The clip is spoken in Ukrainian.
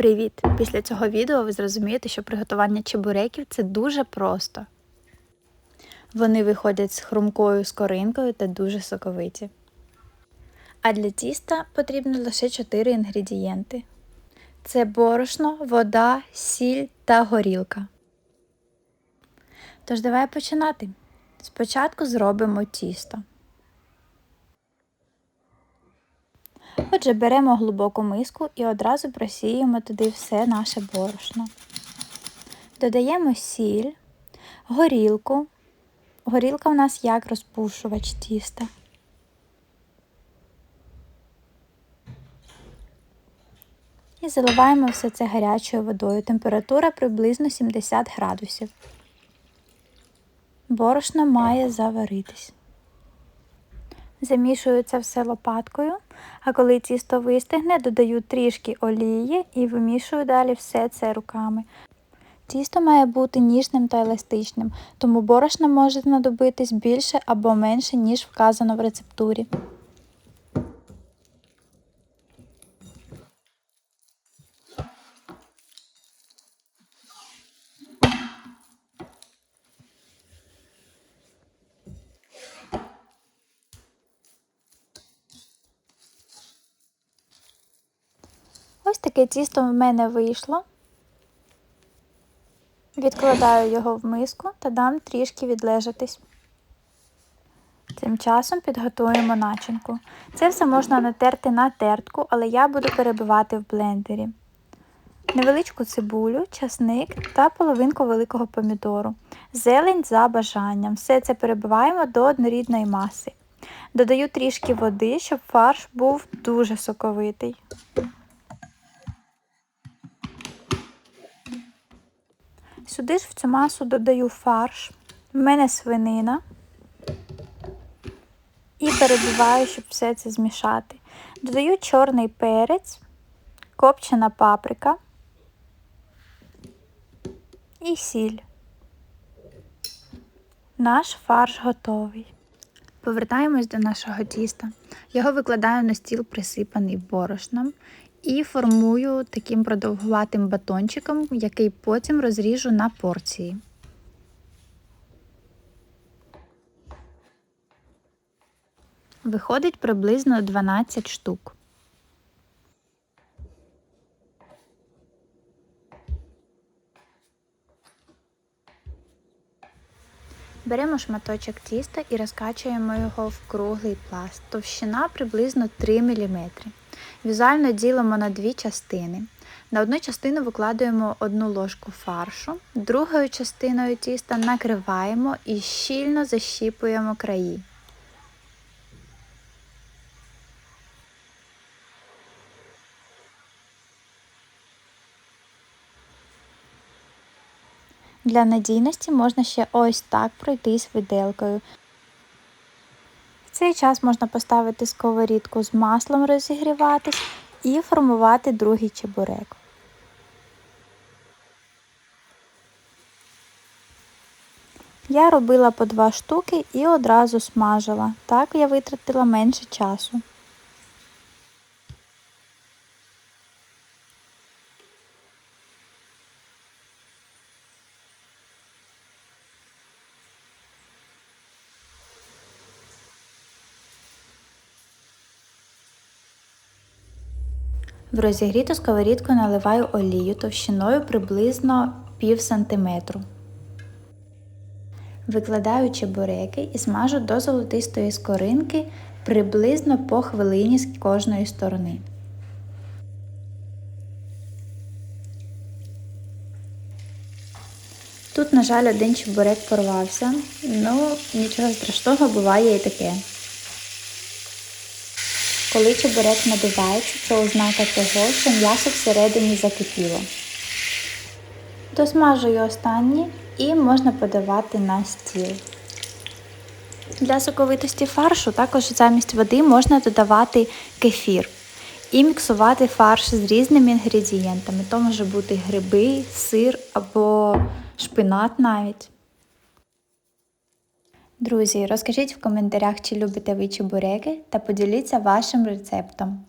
Привіт! Після цього відео ви зрозумієте, що приготування чебуреків це дуже просто. Вони виходять з хрумкою скоринкою та дуже соковиті. А для тіста потрібно лише 4 інгредієнти: це борошно, вода, сіль та горілка. Тож давай починати. Спочатку зробимо тісто. Отже, беремо глибоку миску і одразу просіємо туди все наше борошно. Додаємо сіль, горілку. Горілка у нас як розпушувач тіста. І заливаємо все це гарячою водою. Температура приблизно 70 градусів. Борошно має заваритись. Замішую це все лопаткою, а коли тісто вистигне, додаю трішки олії і вимішую далі все це руками. Тісто має бути ніжним та еластичним, тому борошна може знадобитись більше або менше, ніж вказано в рецептурі. Ось таке тісто в мене вийшло. Відкладаю його в миску та дам трішки відлежатись. Цим часом підготуємо начинку. Це все можна натерти на тертку, але я буду перебивати в блендері. Невеличку цибулю, часник та половинку великого помідору. Зелень за бажанням. Все це перебиваємо до однорідної маси. Додаю трішки води, щоб фарш був дуже соковитий. Сюди ж в цю масу додаю фарш. В мене свинина. І перебиваю, щоб все це змішати. Додаю чорний перець, копчена паприка і сіль. Наш фарш готовий. Повертаємось до нашого тіста. Його викладаю на стіл, присипаний борошном, і формую таким продовгуватим батончиком, який потім розріжу на порції. Виходить приблизно 12 штук. Беремо шматочок тіста і розкачуємо його в круглий пласт. Товщина приблизно 3 мм. Візуально ділимо на дві частини. На одну частину викладаємо одну ложку фаршу, другою частиною тіста накриваємо і щільно защіпуємо краї. Для надійності можна ще ось так пройтись виделкою. Цей час можна поставити сковорідку з маслом розігріватись і формувати другий чебурек. Я робила по два штуки і одразу смажила. Так я витратила менше часу. В розігріту сковорідку наливаю олію товщиною приблизно пів сантиметру. Викладаю чебуреки і смажу до золотистої скоринки приблизно по хвилині з кожної сторони. Тут, на жаль, один чебурек порвався, ну нічого страшного буває і таке. Коли чебурек надувається, це ознака того, що м'ясо всередині закипіло. Досмажую останні і можна подавати на стіл. Для соковитості фаршу також замість води можна додавати кефір і міксувати фарш з різними інгредієнтами. То може бути гриби, сир або шпинат навіть. Друзі, розкажіть в коментарях, чи любите ви чебуреки та поділіться вашим рецептом.